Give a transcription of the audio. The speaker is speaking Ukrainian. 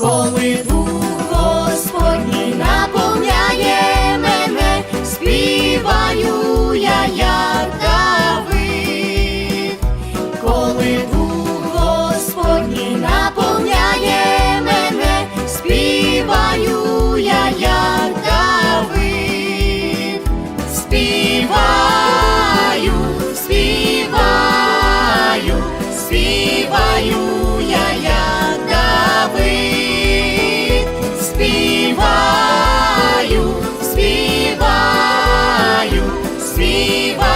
коли дух Господній наповняє мене, співаю я, як Давид. коли дух Господній наповняє мене, співаю я, як Давид. співаю. viva.